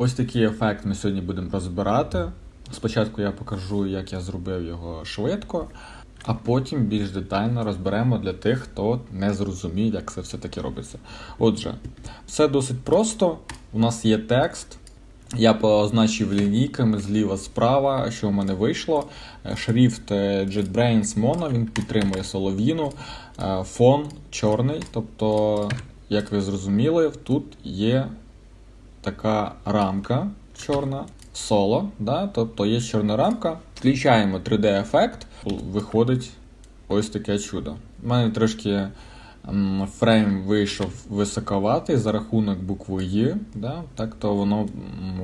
Ось такий ефект ми сьогодні будемо розбирати. Спочатку я покажу, як я зробив його швидко, а потім більш детально розберемо для тих, хто не зрозумів, як це все таки робиться. Отже, все досить просто. У нас є текст. Я позначив лінійками зліва справа, що в мене вийшло. Шрифт е, JetBrains Mono, він підтримує солов'їну. Е, Фон чорний. Тобто, як ви зрозуміли, тут є така рамка чорна, соло, да? тобто є чорна рамка. Включаємо 3D-ефект, виходить ось таке чудо. У мене трошки м, фрейм вийшов високоватий за рахунок букви «Й», да? так то воно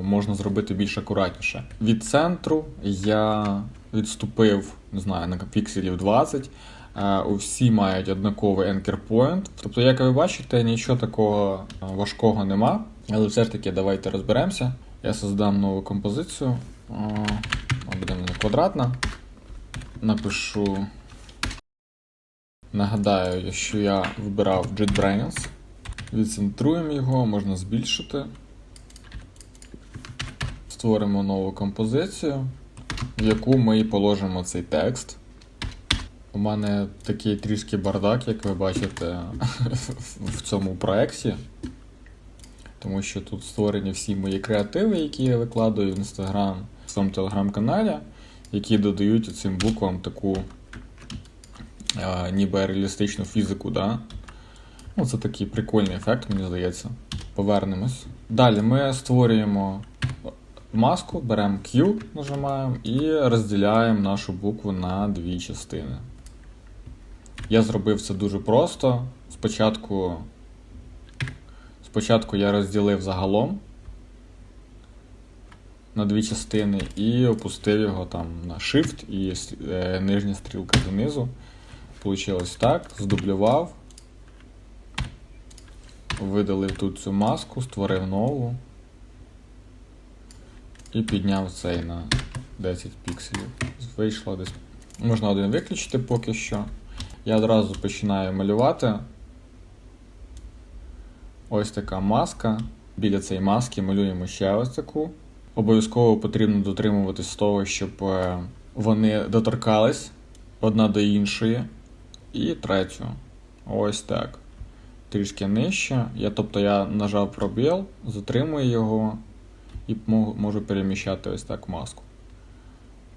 можна зробити більш акуратніше. Від центру я відступив, не знаю, на пікселів 20. Е, Всі мають однаковий anchor point. Тобто, як ви бачите, нічого такого е, важкого нема. Але все ж таки давайте розберемося. Я создам нову композицію. Буде мене квадратна. Напишу. Нагадаю, що я вибирав JetBrains. Відцентруємо його, можна збільшити. Створимо нову композицію, в яку ми і положимо цей текст. У мене такий трішки бардак, як ви бачите в цьому проєкті. Тому що тут створені всі мої креативи, які я викладаю в інстаграм, в своєму телеграм-каналі, які додають цим буквам таку а, ніби реалістичну фізику. Да? Ну, це такий прикольний ефект, мені здається. Повернемось. Далі ми створюємо маску, беремо Q, нажимаємо і розділяємо нашу букву на дві частини. Я зробив це дуже просто. Спочатку, спочатку я розділив загалом на дві частини і опустив його там на Shift і е, нижня стрілка донизу. Получилось так, здублював, видалив тут цю маску, створив нову і підняв цей на 10 пікселів. Вийшло десь. Можна один виключити поки що. Я одразу починаю малювати. Ось така маска. Біля цієї маски малюємо ще ось таку. Обов'язково потрібно дотримуватись того, щоб е, вони доторкались одна до іншої. І третю. Ось так. Трішки нижче. Я, тобто я нажав пробіл, затримую його і можу переміщати ось так маску.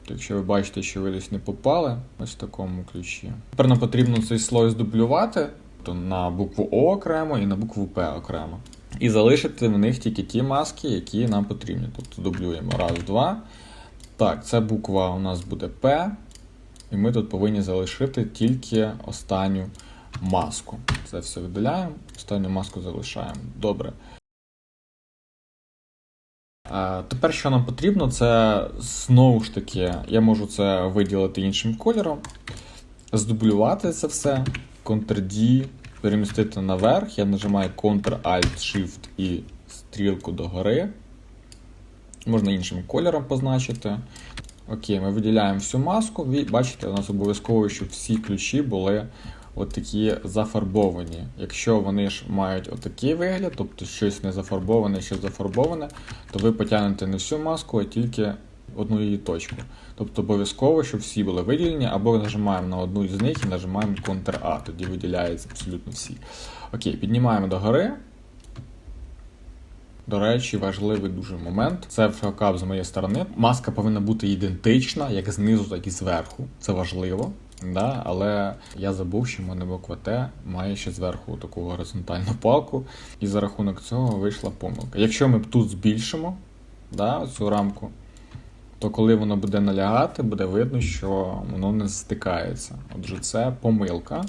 Якщо ви бачите, що ви десь не попали, ось в такому ключі. Тепер нам потрібно цей слой здублювати то на букву О окремо і на букву П окремо. І залишити в них тільки ті маски, які нам потрібні. Тобто дублюємо раз, два. Так, ця буква у нас буде П. І ми тут повинні залишити тільки останню маску. Це все видаляємо, останню маску залишаємо. Добре. Е, Тепер, що нам потрібно, це знову ж таки, я можу це виділити іншим кольором, здублювати це все, Ctrl-D, перемістити наверх. Я нажимаю Ctrl-Alt-Shift і стрілку догори. Можна іншим кольором позначити. Окей, ми виділяємо всю маску. Ви бачите, у нас обов'язково, щоб всі ключі були от такі зафарбовані. Якщо вони ж мають отакий вигляд, тобто щось не зафарбоване, щось зафарбоване, то ви потягнете не всю маску, а тільки одну її точку. Тобто обов'язково, щоб всі були виділені, або нажимаємо на одну з них і нажимаємо Ctrl-A, тоді виділяється абсолютно всі. Окей, піднімаємо догори. До речі, важливий дуже момент. Це факап з моєї сторони. Маска повинна бути ідентична, як знизу, так і зверху. Це важливо. Да? Але я забув, що в мене буква Т має ще зверху таку горизонтальну палку, і за рахунок цього вийшла помилка. Якщо ми тут збільшимо да, цю рамку, то коли воно буде налягати, буде видно, що воно не стикається. Отже, це помилка.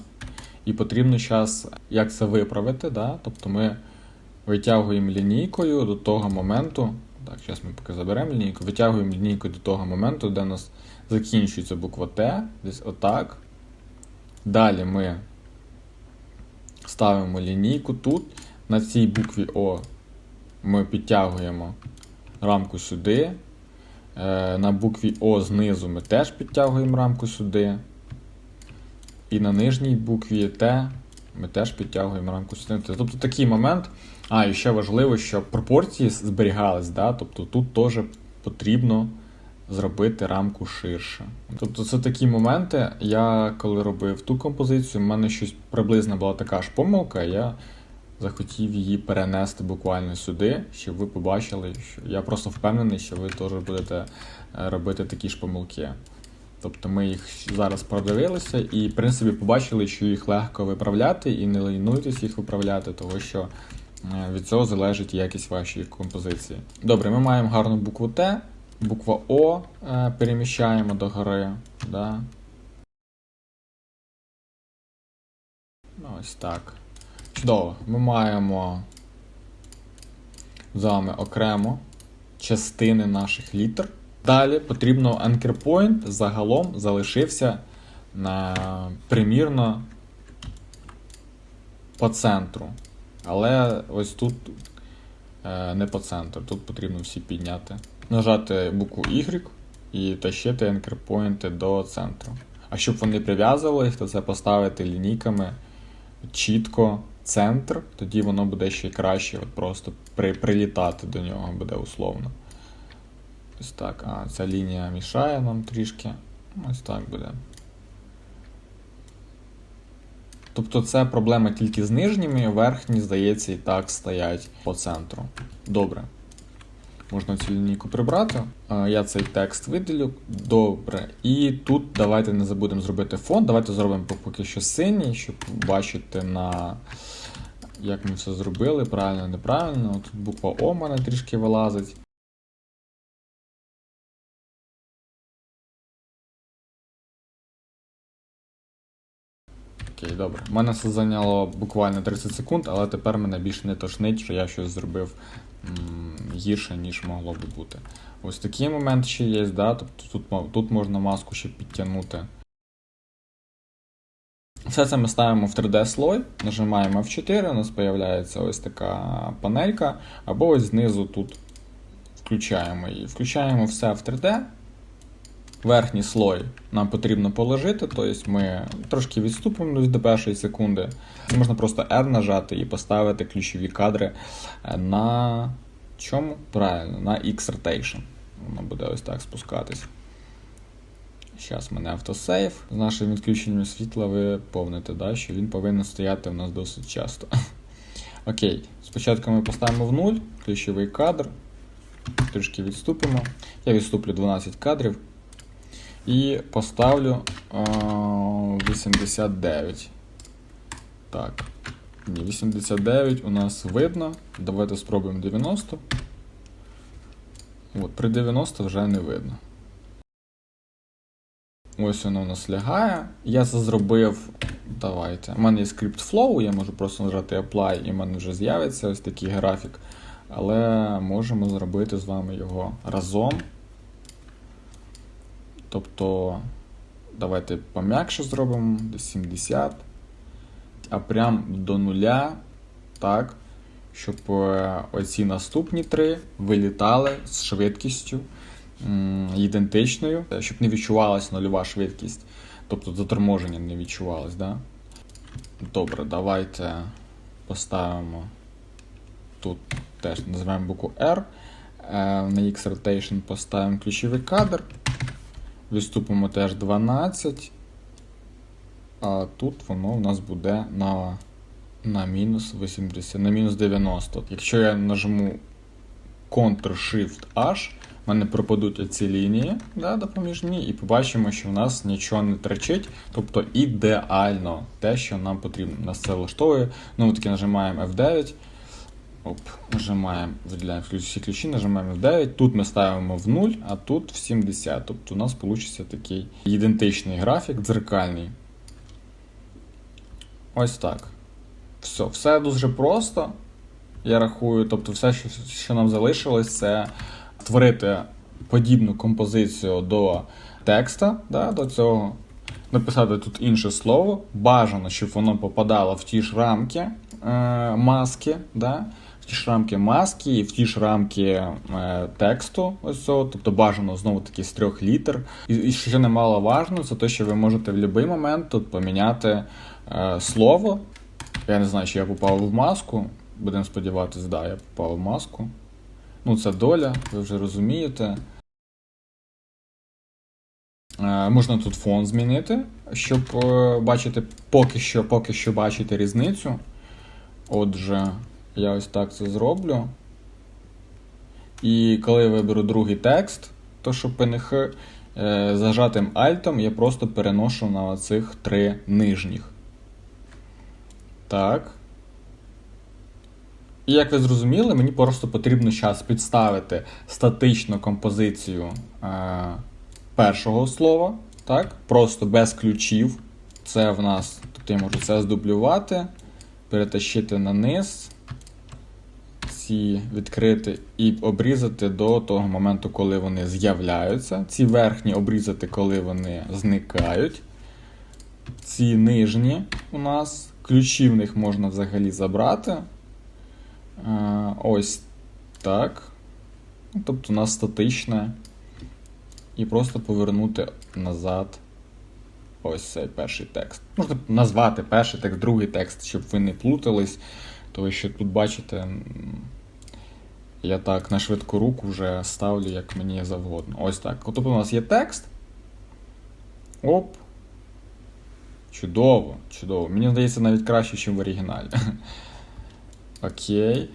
І потрібно зараз як це виправити. Да? Тобто ми витягуємо лінійкою до того моменту. Так, зараз ми поки заберемо лінійку, витягуємо лінійкою до того моменту, де у нас закінчується буква Т, десь отак. Далі ми ставимо лінійку тут. На цій букві О ми підтягуємо рамку сюди. Е, На букві О знизу ми теж підтягуємо рамку сюди. І на нижній букві Т ми теж підтягуємо рамку сюди. Тобто такий момент. А, і ще важливо, щоб пропорції зберігались, да? тобто тут теж потрібно зробити рамку ширше. Тобто це такі моменти. Я коли робив ту композицію, в мене щось приблизно була така ж помилка. Я захотів її перенести буквально сюди, щоб ви побачили, що я просто впевнений, що ви теж будете е, робити такі ж помилки. Тобто ми їх зараз продивилися і, в принципі, побачили, що їх легко виправляти, і не лінуйтесь їх виправляти, тому що е, від цього залежить якість вашої композиції. Добре, ми маємо гарну букву Т, буква О е, переміщаємо до гори. Да? Ось так. Чудово. Ми маємо з вами окремо частини наших літер. Далі потрібно anchor point загалом залишився на примірно по центру. Але ось тут е, не по центру, тут потрібно всі підняти. Нажати букву Y і тащити anchor point до центру. А щоб вони прив'язувались, то це поставити лінійками чітко центр, тоді воно буде ще краще, от просто при, прилітати до нього буде условно. Ось так. А, ця лінія мішає нам трішки. Ось так буде. Тобто це проблема тільки з нижніми, верхні, здається, і так стоять по центру. Добре. Можна цю лінійку прибрати. Я цей текст виділю. Добре. І тут давайте не забудемо зробити фон. Давайте зробимо поки що синій, щоб бачити на як ми все зробили, правильно, неправильно. Тут буква О в мене трішки вилазить. Окей, добре. У мене це зайняло буквально 30 секунд, але тепер мене більше не тошнить, що я щось зробив гірше, ніж могло би бути. Ось такий момент ще є, да? тобто тут, тут можна маску ще підтягнути. Все це ми ставимо в 3D слой, нажимаємо F4, у нас з'являється ось така панелька, або ось знизу тут включаємо її. Включаємо все в 3D. Верхній слой нам потрібно положити, тобто ми трошки відступимо до першої секунди. Можна просто R нажати і поставити ключові кадри е, на чому? Правильно, на X-Rotation. Воно буде ось так спускатись. Зараз мене автосейв. З нашим відключенням світла ви повните, да, що він повинен стояти у нас досить часто. Окей, спочатку ми поставимо в 0, ключовий кадр. Трішки відступимо. Я відступлю 12 кадрів. І поставлю а, 89. Так. Ні, 89 у нас видно. Давайте спробуємо 90. От, при 90 вже не видно. Ось воно у нас лягає. Я це зробив. Давайте. У мене є скрипт Flow, я можу просто нажати Apply, і в мене вже з'явиться ось такий графік. Але можемо зробити з вами його разом. Тобто, давайте пом'якше зробимо, десь 70, а прям до нуля, так, щоб е, оці наступні три вилітали з швидкістю ідентичною, щоб не відчувалась нульова швидкість, тобто заторможення не відчувалось. Да? Добре, давайте поставимо тут теж називаємо букву R. Е, На X-Rotation поставимо ключовий кадр. Відступимо теж 12. А тут воно у нас буде на на мінус 80, на мінус 90. Якщо я нажму Ctrl-Shift-H, в мене пропадуть оці лінії да, допоміжні, і побачимо, що в нас нічого не тричить. Тобто ідеально те, що нам потрібно. Нас це влаштовує. Ну, таки нажимаємо F9. Оп, нажимаємо, виділяємо всі ключі, нажимаємо F9. Тут ми ставимо в 0, а тут в 70. Тобто у нас вийде такий ідентичний графік, дзеркальний. Ось так. Все, все дуже просто. Я рахую, тобто, все, що, що нам залишилось, це створити подібну композицію до текста, да, до цього. Написати тут інше слово. Бажано, щоб воно попадало в ті ж рамки е, маски. Да? Ті ж рамки маски і в ті ж рамки е, тексту. Ось цього. Тобто бажано знову таки з трьох літер. І, і що немало важно, це те, що ви можете в будь-який момент тут поміняти е, слово. Я не знаю, чи я попав в маску. Будемо сподіватися, да, я попав в маску. Ну, це доля, ви вже розумієте. Е, можна тут фон змінити, щоб бачити поки що, поки що бачити різницю. Отже, я ось так це зроблю. І коли я виберу другий текст, то що PNG, е, зажатим альтом я просто переношу на оцих три нижніх. Так. І як ви зрозуміли, мені просто потрібно зараз підставити статичну композицію е, першого слова. Так? Просто без ключів. Це в нас, тобто я можу це здублювати, перетащити на низ, ці відкрити і обрізати до того моменту, коли вони з'являються. Ці верхні обрізати, коли вони зникають. Ці нижні у нас, ключі в них можна взагалі забрати. Е, Ось так. Тобто у нас статичне. І просто повернути назад ось цей перший текст. Можна назвати перший текст, другий текст, щоб ви не плутались. Тому що тут бачите, я так на швидку руку вже ставлю, як мені завгодно. Ось так. Тобто у нас є текст. Оп. Чудово, чудово. Мені здається, навіть краще, ніж в оригіналі. Окей.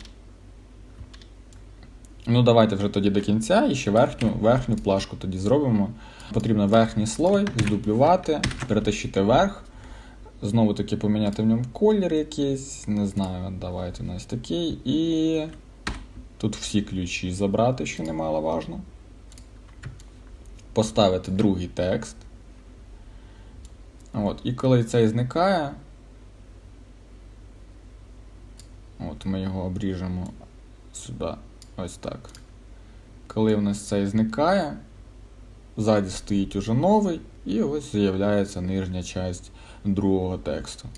Ну, давайте вже тоді до кінця і ще верхню, верхню плашку тоді зробимо. Потрібно верхній слой здублювати, перетащити вверх. Знову таки поміняти в ньому колір якийсь. Не знаю, давайте у нас такий. І тут всі ключі забрати, що немаловажно. Поставити другий текст. От, і коли цей зникає, от ми його обріжемо сюди. Ось так. Коли в нас цей зникає, ззаді стоїть уже новий, і ось з'являється нижня часть другого тексту.